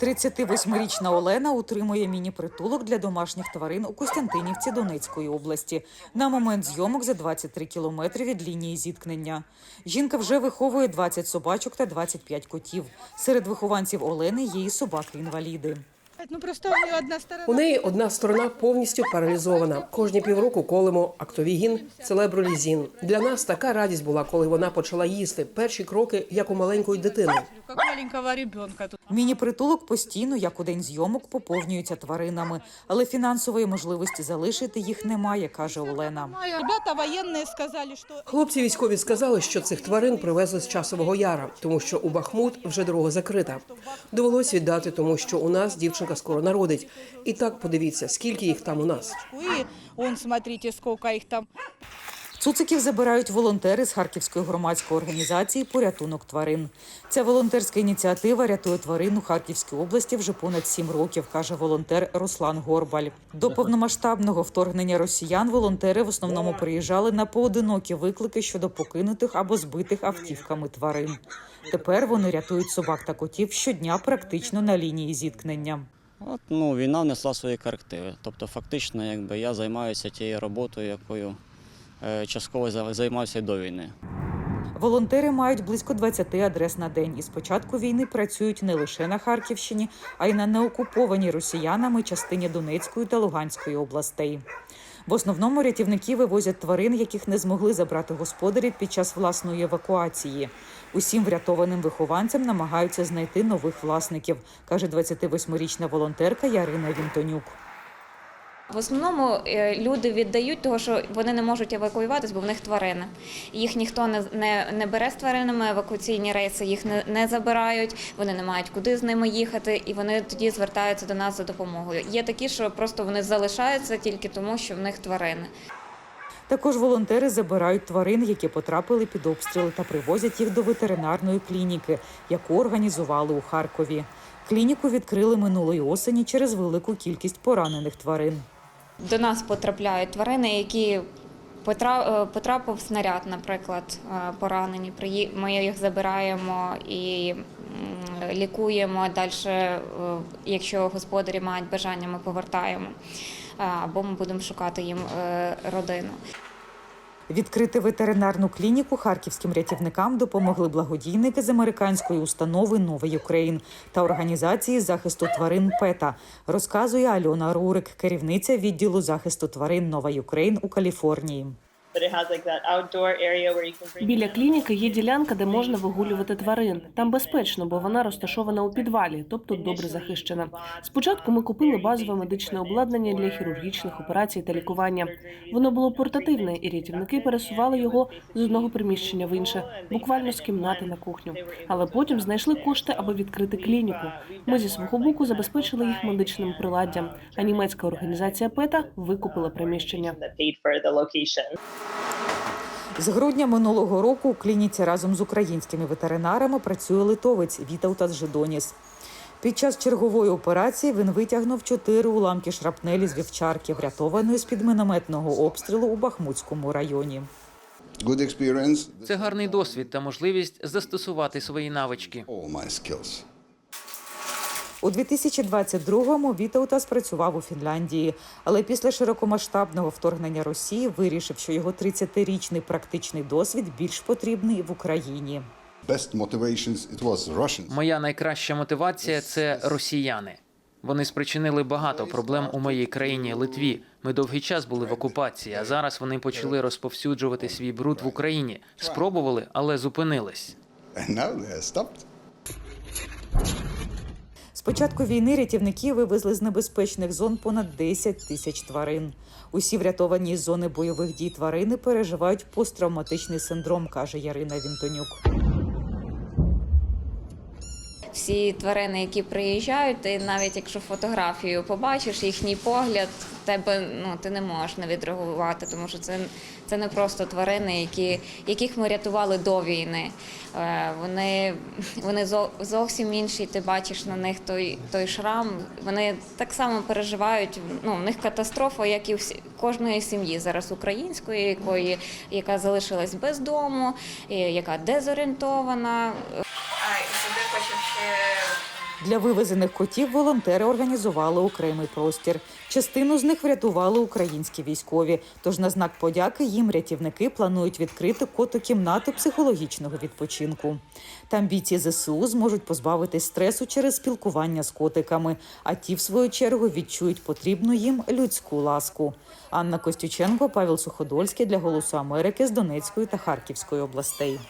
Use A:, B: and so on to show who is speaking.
A: 38-річна Олена утримує міні-притулок для домашніх тварин у Костянтинівці Донецької області. На момент зйомок за 23 кілометри від лінії зіткнення. Жінка вже виховує 20 собачок та 25 котів. Серед вихованців Олени є і собаки-інваліди.
B: Ну просто у одна сторона.
C: У неї одна сторона повністю паралізована. Кожні півроку колемо актовігін, целебролізін. Для нас така радість була, коли вона почала їсти. Перші кроки, як у маленької дитини.
B: Тут.
A: Міні-притулок постійно, як у день зйомок, поповнюється тваринами, але фінансової можливості залишити їх немає, каже Олена.
C: Хлопці військові сказали, що цих тварин привезли з часового яра, тому що у Бахмут вже дорога закрита. Довелось віддати, тому що у нас дівчинка скоро народить. І так подивіться, скільки їх там у нас.
B: он, смотрите, сколько их там.
A: Цуциків забирають волонтери з Харківської громадської організації Порятунок тварин. Ця волонтерська ініціатива рятує тварин у Харківській області вже понад сім років, каже волонтер Руслан Горбаль. До повномасштабного вторгнення росіян волонтери в основному приїжджали на поодинокі виклики щодо покинутих або збитих автівками тварин. Тепер вони рятують собак та котів щодня, практично на лінії зіткнення.
D: От, ну, війна внесла свої корективи. Тобто, фактично, якби я займаюся тією роботою, якою е, частково за- займався до війни.
A: Волонтери мають близько 20 адрес на день і з початку війни працюють не лише на Харківщині, а й на неокупованій росіянами частині Донецької та Луганської областей. В основному рятівники вивозять тварин, яких не змогли забрати господарі під час власної евакуації. Усім врятованим вихованцям намагаються знайти нових власників, каже 28-річна волонтерка Ярина Вінтонюк.
E: В основному е, люди віддають того, що вони не можуть евакуюватись, бо в них тварини. Їх ніхто не, не, не бере з тваринами, евакуаційні рейси їх не, не забирають, вони не мають куди з ними їхати, і вони тоді звертаються до нас за допомогою. Є такі, що просто вони залишаються тільки тому, що в них тварини.
A: Також волонтери забирають тварин, які потрапили під обстріли, та привозять їх до ветеринарної клініки, яку організували у Харкові. Клініку відкрили минулої осені через велику кількість поранених тварин.
E: До нас потрапляють тварини, які е, потрапив снаряд, наприклад, е, поранені. Ми їх забираємо і лікуємо. Далі, якщо господарі мають бажання, ми повертаємо. Е, Або ми будемо шукати їм е, родину.
A: Відкрити ветеринарну клініку харківським рятівникам допомогли благодійники з американської установи Новий Україн та організації захисту тварин ПЕТА, розказує Альона Рурик, керівниця відділу захисту тварин Нова Україн у Каліфорнії.
F: Біля клініки є ділянка, де можна вигулювати тварин. Там безпечно, бо вона розташована у підвалі, тобто добре захищена. Спочатку ми купили базове медичне обладнання для хірургічних операцій та лікування. Воно було портативне, і рятівники пересували його з одного приміщення в інше, буквально з кімнати на кухню. Але потім знайшли кошти, аби відкрити клініку. Ми зі свого боку забезпечили їх медичним приладдям. А німецька організація ПЕТА викупила приміщення.
A: З грудня минулого року у клініці разом з українськими ветеринарами працює литовець Вітаутас Жидоніс. Під час чергової операції він витягнув чотири уламки шрапнелі з вівчарки, врятованої з під мінометного обстрілу у Бахмутському районі.
G: Це гарний досвід та можливість застосувати свої навички.
A: У 2022-му Вітаутас працював у Фінляндії, але після широкомасштабного вторгнення Росії вирішив, що його 30-річний практичний досвід більш потрібний в Україні.
G: Моя найкраща мотивація це росіяни. Вони спричинили багато проблем у моїй країні Литві. Ми довгий час були в окупації, а зараз вони почали розповсюджувати свій бруд в Україні. Спробували, але зупинились.
A: З початку війни рятівники вивезли з небезпечних зон понад 10 тисяч тварин. Усі врятовані з зони бойових дій тварини переживають посттравматичний синдром, каже Ярина Вінтонюк.
E: Всі тварини, які приїжджають, ти навіть якщо фотографію побачиш, їхній погляд, тебе ну ти не можеш не відреагувати, тому що це, це не просто тварини, які, яких ми рятували до війни. Е, Вони, вони зо- зовсім інші. Ти бачиш на них той, той шрам. Вони так само переживають. Ну, в них катастрофа, як і всі- кожної сім'ї зараз української, якої яка залишилась без дому, яка дезорієнтована.
A: Для вивезених котів волонтери організували окремий простір. Частину з них врятували українські військові. Тож на знак подяки їм рятівники планують відкрити коту-кімнату психологічного відпочинку. Там бійці ЗСУ зможуть позбавитись стресу через спілкування з котиками, а ті, в свою чергу, відчують потрібну їм людську ласку. Анна Костюченко, Павел Суходольський для Голосу Америки з Донецької та Харківської областей.